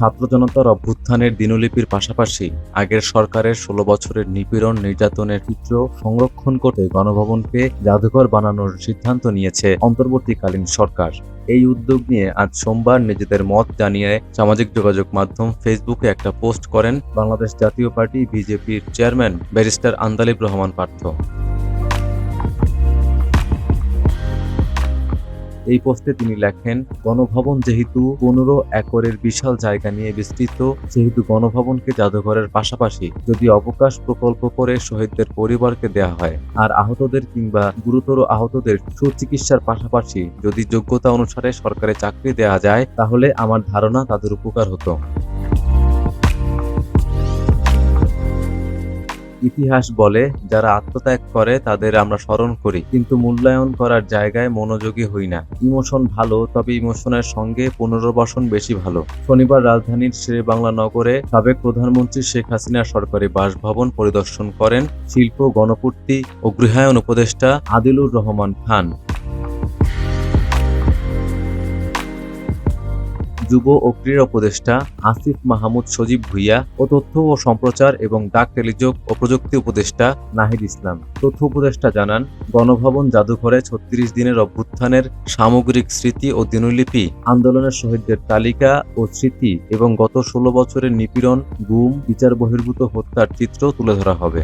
ছাত্র জনতার অভ্যুত্থানের দিনলিপির পাশাপাশি আগের সরকারের ষোলো বছরের নিপীড়ন নির্যাতনের চিত্র সংরক্ষণ করতে গণভবনকে জাদুঘর বানানোর সিদ্ধান্ত নিয়েছে অন্তর্বর্তীকালীন সরকার। এই উদ্যোগ নিয়ে আজ সোমবার নিজেদের মত জানিয়ে সামাজিক যোগাযোগ মাধ্যম ফেসবুকে একটা পোস্ট করেন বাংলাদেশ জাতীয় পার্টি বিজেপির চেয়ারম্যান ব্যারিস্টার আন্দালিব রহমান পার্থ। এই পোস্টে তিনি লেখেন, গণভবন যেহেতু পনেরো একরের বিশাল জায়গা নিয়ে বিস্তৃত, সেহেতু গণভবনকে জাদুঘরের পাশাপাশি যদি অবকাশ প্রকল্প করে শহীদদের পরিবারকে দেয়া হয়, আর আহতদের কিংবা গুরুতর আহতদের সুচিকিৎসার পাশাপাশি যদি যোগ্যতা অনুসারে সরকারি চাকরি দেয়া যায়, তাহলে আমার ধারণা তাদের উপকার হতো। ইতিহাস বলে, যারা আত্মত্যাগ করে তাদের আমরা স্মরণ করি, কিন্তু মূল্যায়ন করার জায়গায় মনোযোগী হই না। ইমোশন ভালো, তবে ইমোশনের সঙ্গে পুনর্বাসন বেশি ভালো। শনিবার রাজধানীর শেরে বাংলা নগরে সাবেক প্রধানমন্ত্রী শেখ হাসিনার সরকারি বাসভবন পরিদর্শন করেন শিল্প, গণপূর্তি ও গৃহায়ন উপদেষ্টা আদিলুর রহমান খান। যুব ও ক্রীড়া উপদেষ্টা আসিফ মাহমুদ সজীব ভুইয়া ও তথ্য ও সম্প্রচার এবং ডাক টেলিযোগ ও প্রযুক্তি উপদেষ্টা নাহিদ ইসলাম। তথ্য উপদেষ্টা জানান, গণভবন জাদুঘরে ছত্রিশ দিনের অভ্যুত্থানের সামগ্রিক স্মৃতি ও দিনলিপি, আন্দোলনের শহীদদের তালিকা ও স্মৃতি এবং গত ষোলো বছরের নিপীড়ন, গুম, বিচার বহির্ভূত হত্যার চিত্র তুলে ধরা হবে।